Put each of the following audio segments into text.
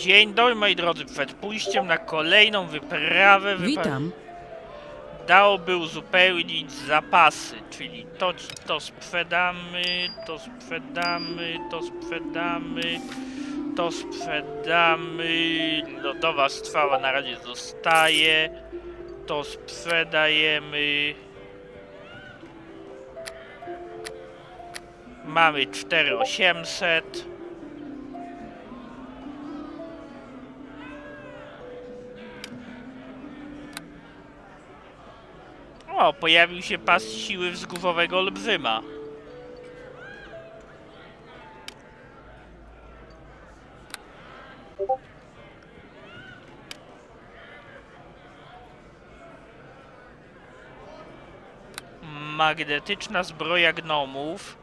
Dzień dobry moi drodzy, przed pójściem na kolejną wyprawę Witam. dałoby uzupełnić zapasy, czyli to, to sprzedamy, to sprzedamy, to sprzedamy, to sprzedamy, lodowa strzała na razie zostaje, to sprzedajemy. Mamy 4800. O, pojawił się pas siły wzgórzowego olbrzyma. Magnetyczna zbroja gnomów.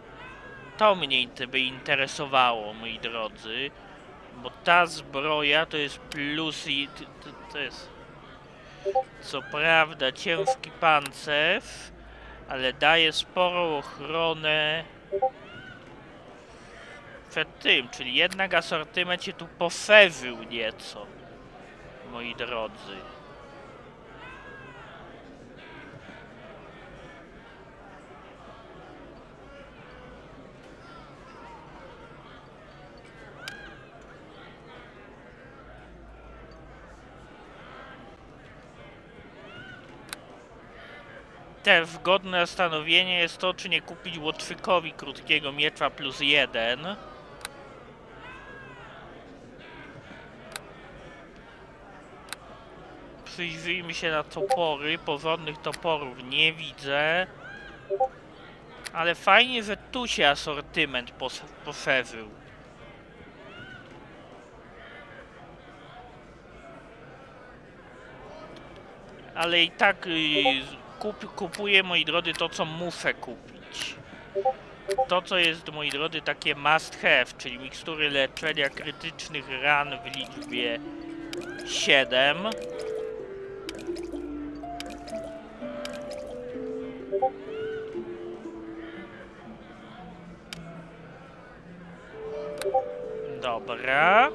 To mnie by interesowało, moi drodzy. Bo ta zbroja to jest plus i... To jest... Co prawda ciężki pancerz, ale daje sporą ochronę przed tym, czyli jednak asortyment się tu poszerzył nieco, moi drodzy. Też godne zastanowienie jest to, czy nie kupić Łotwykowi krótkiego miecza plus jeden. Przyjrzyjmy się na topory. Porządnych toporów nie widzę. Ale fajnie, że tu się asortyment pos- poszerzył. Ale i tak y, kup, kupuję, moi drodzy, to co muszę kupić. To co jest, moi drodzy, takie must have, czyli mikstury leczenia krytycznych ran w liczbie 7. Dobra.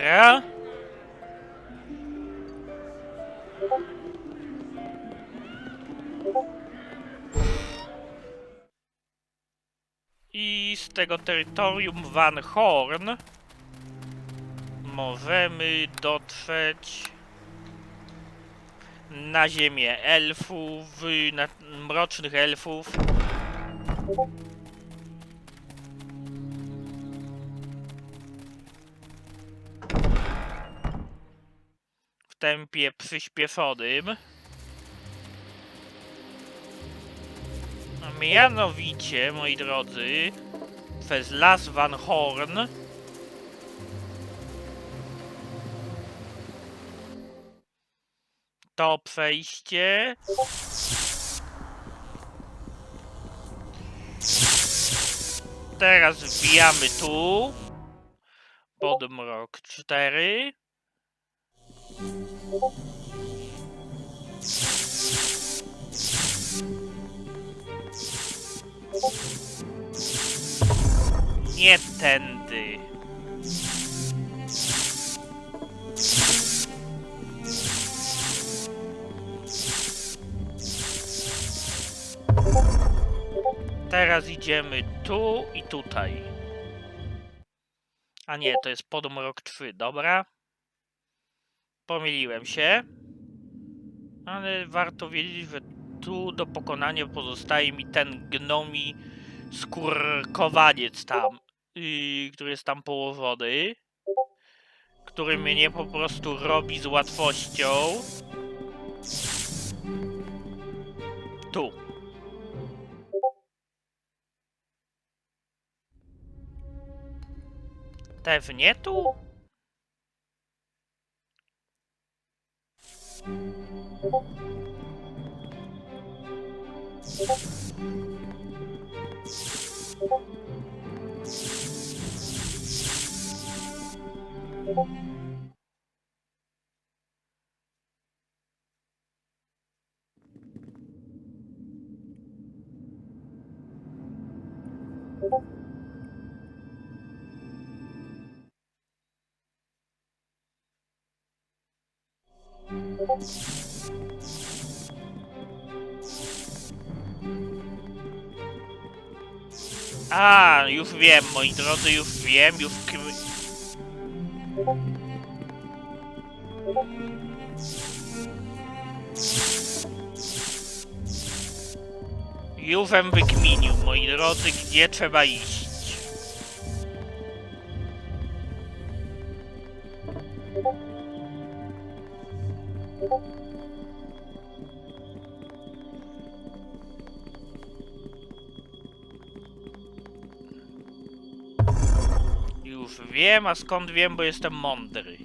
I tego terytorium Van Horn możemy dotrzeć na ziemię elfów, na mrocznych elfów. w tempie przyspieszonym. Mianowicie, moi drodzy, przez Las Van Horn. To przejście. Teraz wbijamy tu. Pod mrok 4 Nie tędy. Teraz idziemy tu i tutaj. A nie, to jest podmrok 3, dobra. Pomyliłem się. Ale warto wiedzieć, że tu do pokonania pozostaje mi ten gnomi skórkowaniec tam, i, który jest tam połowody, który mnie po prostu robi z łatwością. Tu. Pewnie tu? A, już wiem, moi drodzy, już wiem, już... Juwem wykminił, moi drodzy, gdzie trzeba iść. Wiem, a skąd wiem, bo jestem mądry.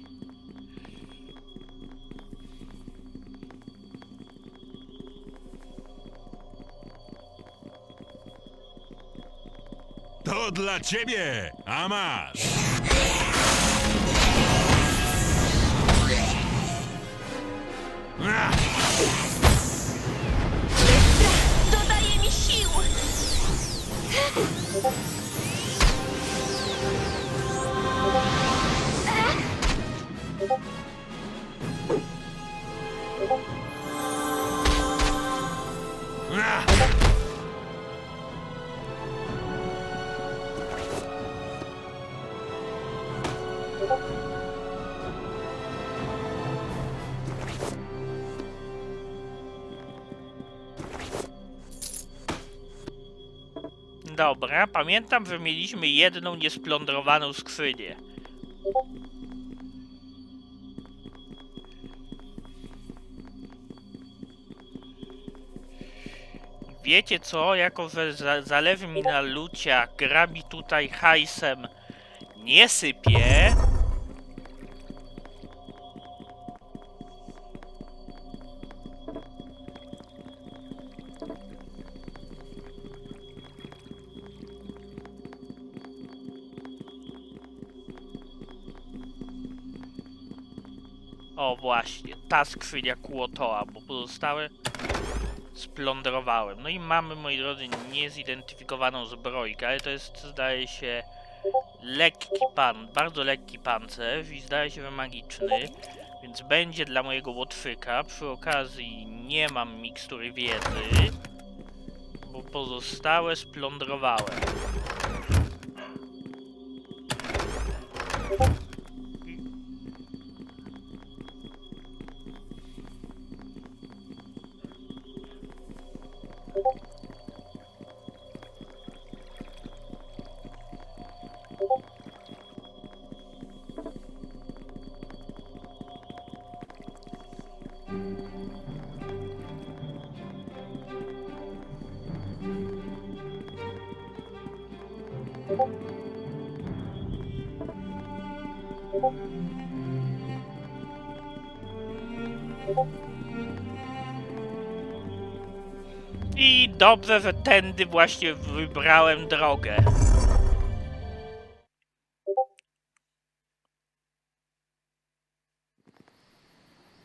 To dla ciebie, a masz. Dodaje mi sił! Pamiętam, że mieliśmy jedną niesplądrowaną skrzynię. Wiecie co, jako że za zależy mi na lucia, gra mi tutaj hajsem. Nie sypie, właśnie, ta skrzynia Kłotoa, bo pozostałe splądrowałem. No i mamy, moi drodzy, niezidentyfikowaną zbrojkę, ale to jest, zdaje się, lekki pan, bardzo lekki pancerz i zdaje się, że magiczny, więc będzie dla mojego łotwyka. Przy okazji nie mam mikstury wiedzy, bo pozostałe splądrowałem. Dobrze, że tędy właśnie wybrałem drogę.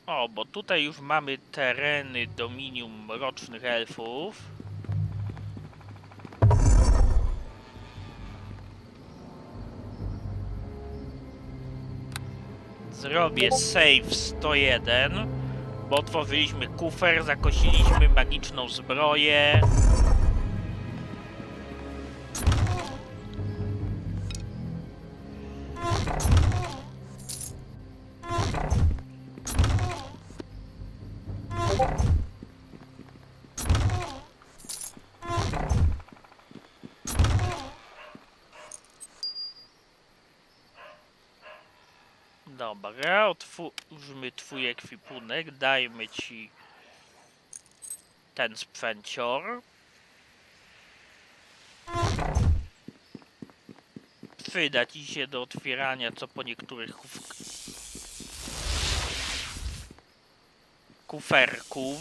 O, bo tutaj już mamy tereny dominium mrocznych elfów. Zrobię save 101, bo otworzyliśmy kufer, zakosiliśmy magiczną zbroję. Ekwipunek, dajmy ci ten sprzęcior. przyda ci się do otwierania co po niektórych kuf... kuferków.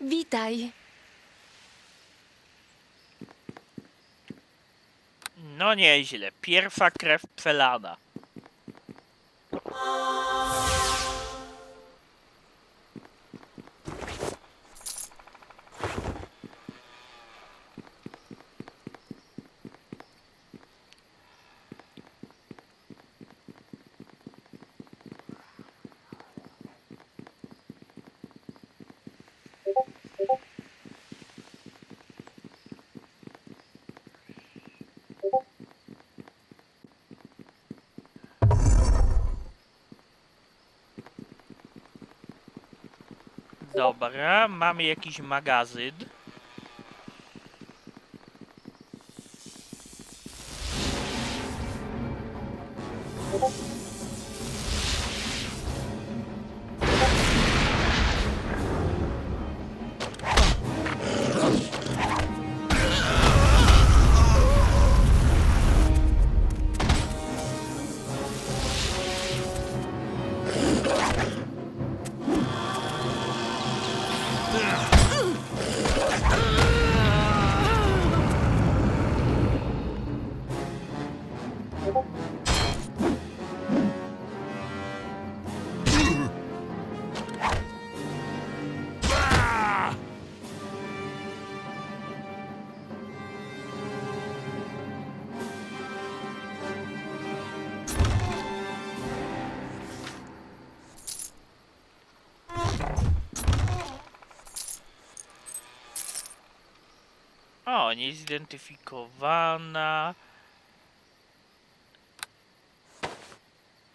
Witaj. No nieźle. Pierwsza krew przelana. Dobra, mamy jakiś magazyn. Niezidentyfikowana.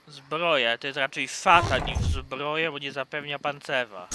Zbroja, to jest raczej szata niż zbroja, bo nie zapewnia pancerza.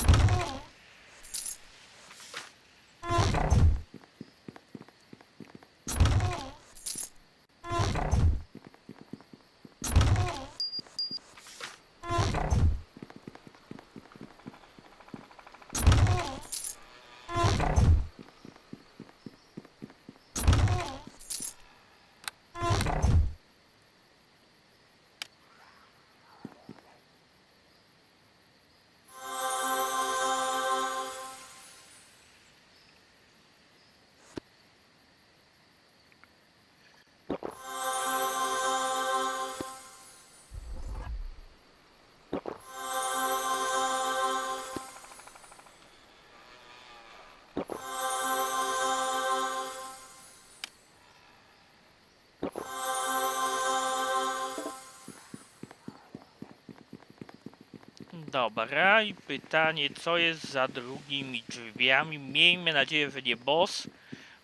Dobra, i pytanie, co jest za drugimi drzwiami? Miejmy nadzieję, że nie boss.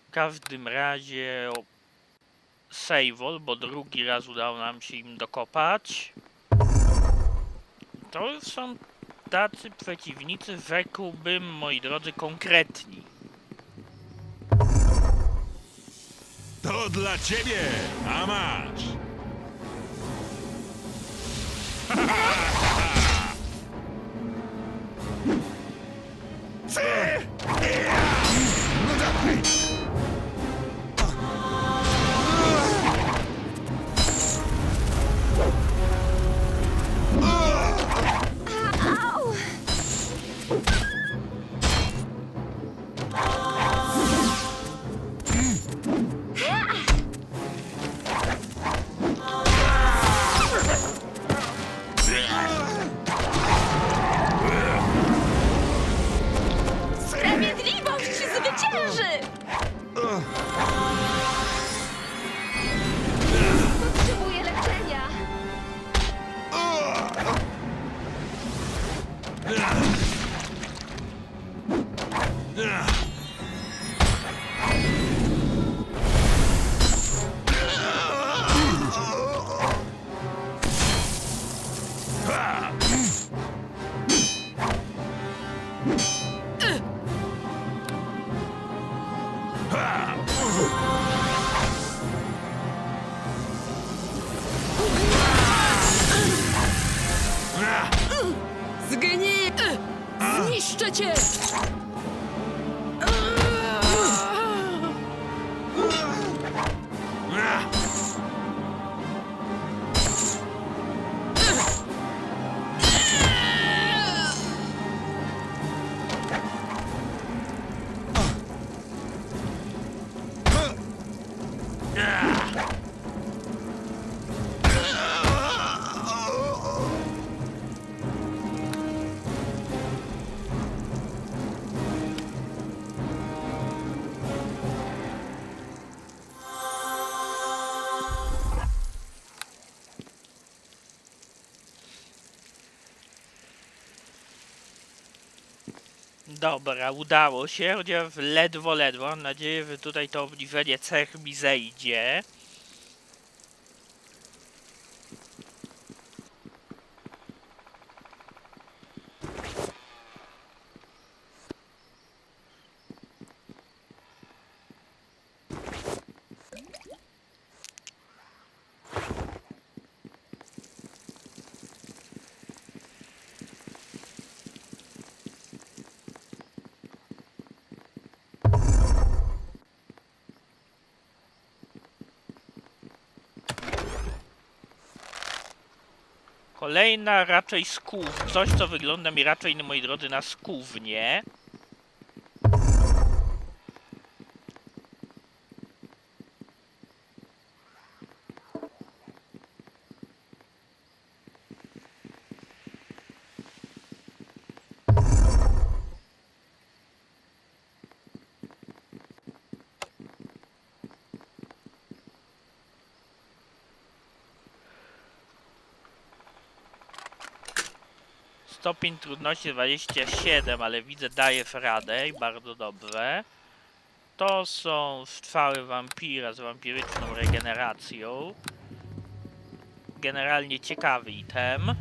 W każdym razie Sejwol, bo drugi raz udało nam się im dokopać. To są tacy przeciwnicy, rzekłbym, moi drodzy, konkretni. To dla ciebie, a. Dobra, udało się, chociaż ledwo, ledwo. Mam nadzieję, że tutaj to obniżenie cech mi zejdzie. Kolejna raczej skół, coś co wygląda mi raczej, moi drodzy, na skównie. Stopień trudności 27, ale widzę daje radę i bardzo dobrze. To są strzały wampira z wampiryczną regeneracją. Generalnie ciekawy item.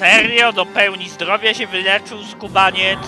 Serio? Do pełni zdrowia się wyleczył skubaniec?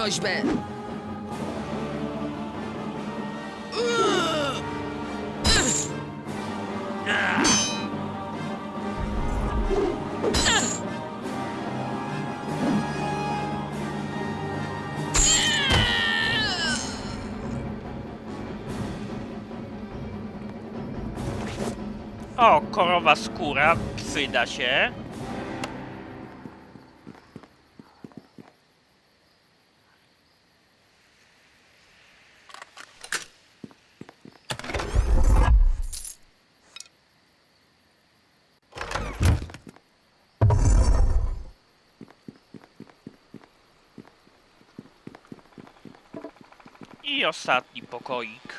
Groźbę. O, korowa skóra, przyda się. I ostatni pokoik.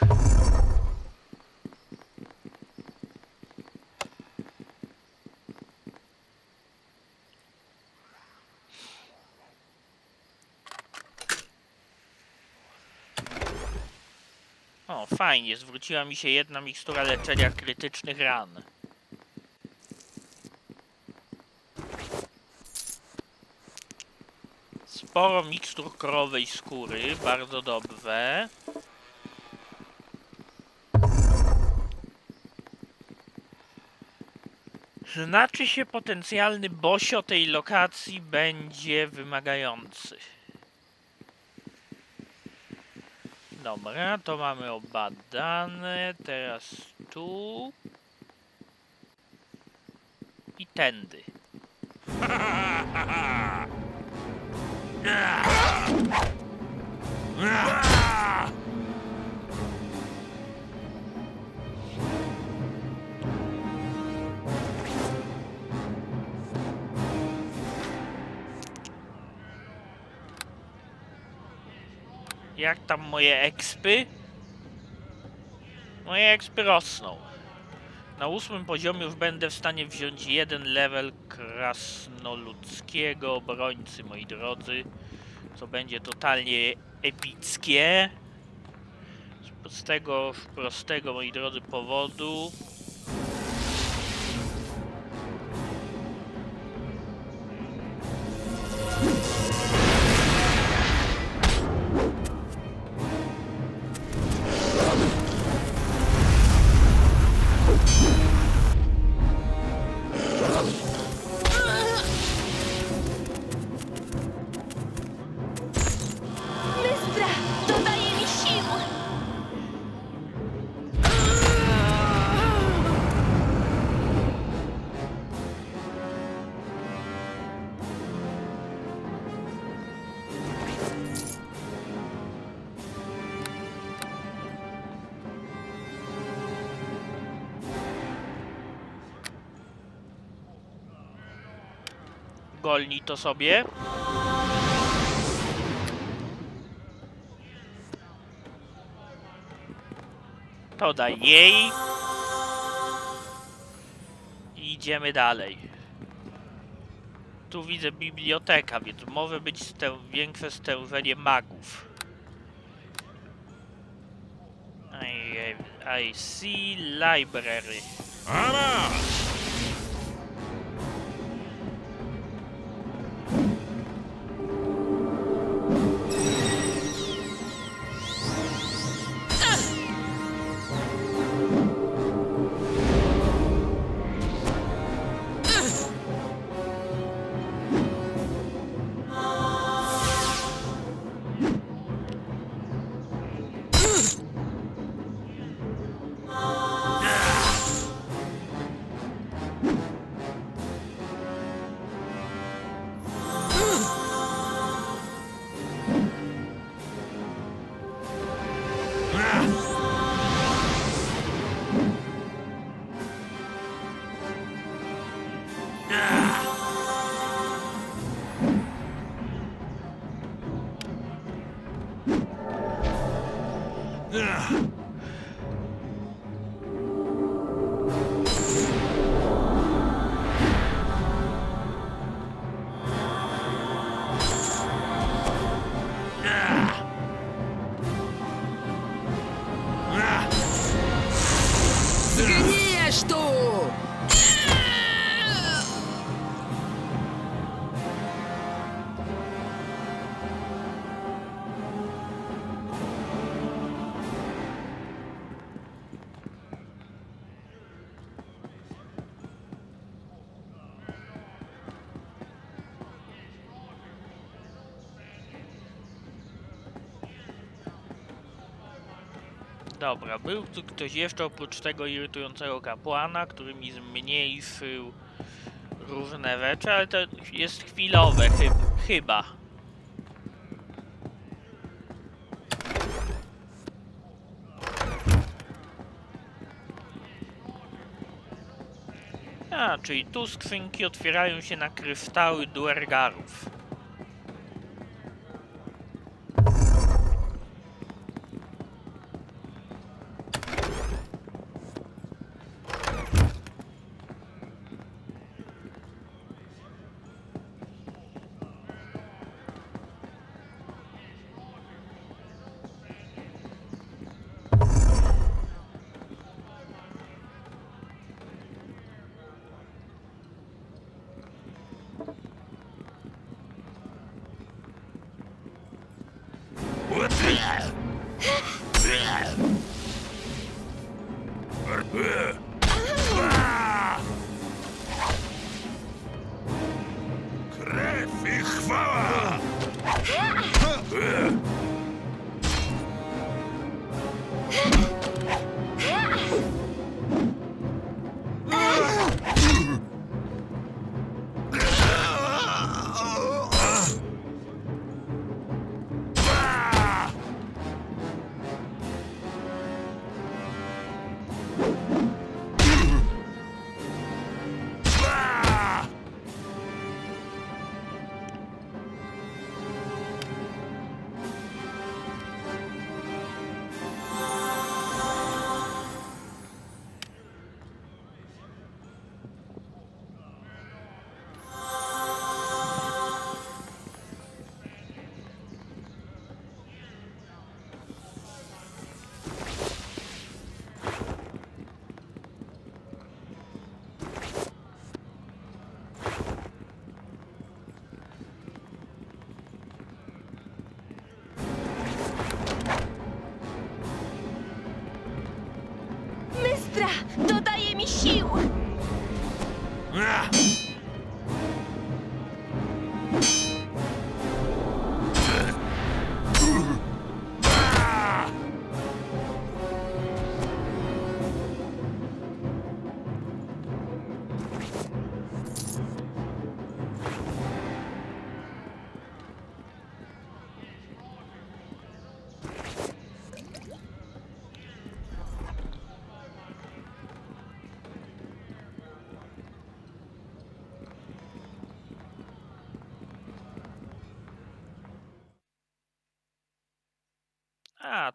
O, fajnie, zwróciła mi się jedna mikstura leczenia krytycznych ran. Sporo mikstur korowej skóry, bardzo dobrze. Znaczy się potencjalny bosio tej lokacji będzie wymagający. Dobra, to mamy obadane. Teraz tu. I tędy. Ah! Jak tam moje ekspy? Moje ekspy rosną. Na ósmym poziomie już będę w stanie wziąć jeden level krasnoludzkiego obrońcy, moi drodzy. Co będzie totalnie epickie. Z- tego prostego, moi drodzy, powodu. Golni to sobie. To daj jej. I idziemy dalej. Tu widzę biblioteka, więc może być większe stężenie magów. I, I see library. Ara! Ah! Dobra, był tu ktoś jeszcze oprócz tego irytującego kapłana, który mi zmniejszył różne rzeczy, ale to jest chwilowe, chyb chyba. A, czyli tu skrzynki otwierają się na kryształy duergarów.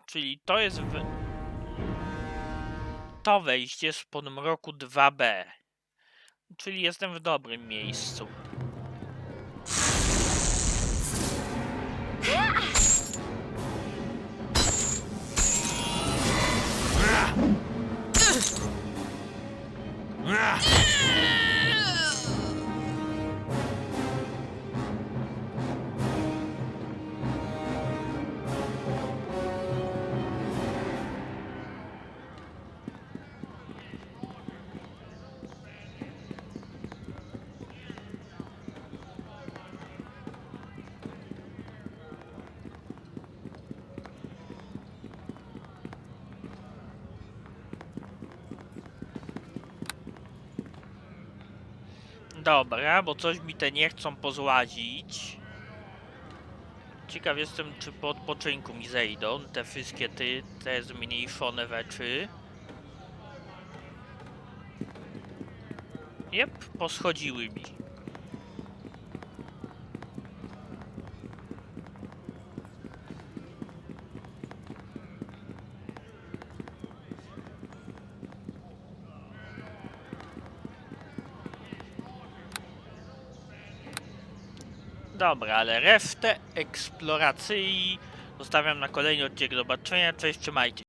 Czyli to jest w... To wejście z podmroku 2B. Czyli jestem w dobrym miejscu. Dobra, bo coś mi te nie chcą pozłazić. Ciekaw jestem, czy po odpoczynku mi zejdą te wszystkie ty, te zmniejszone rzeczy. Jep, poschodziły mi. Dobra, ale resztę eksploracji zostawiam na kolejny odcinek. Do zobaczenia, cześć, trzymajcie.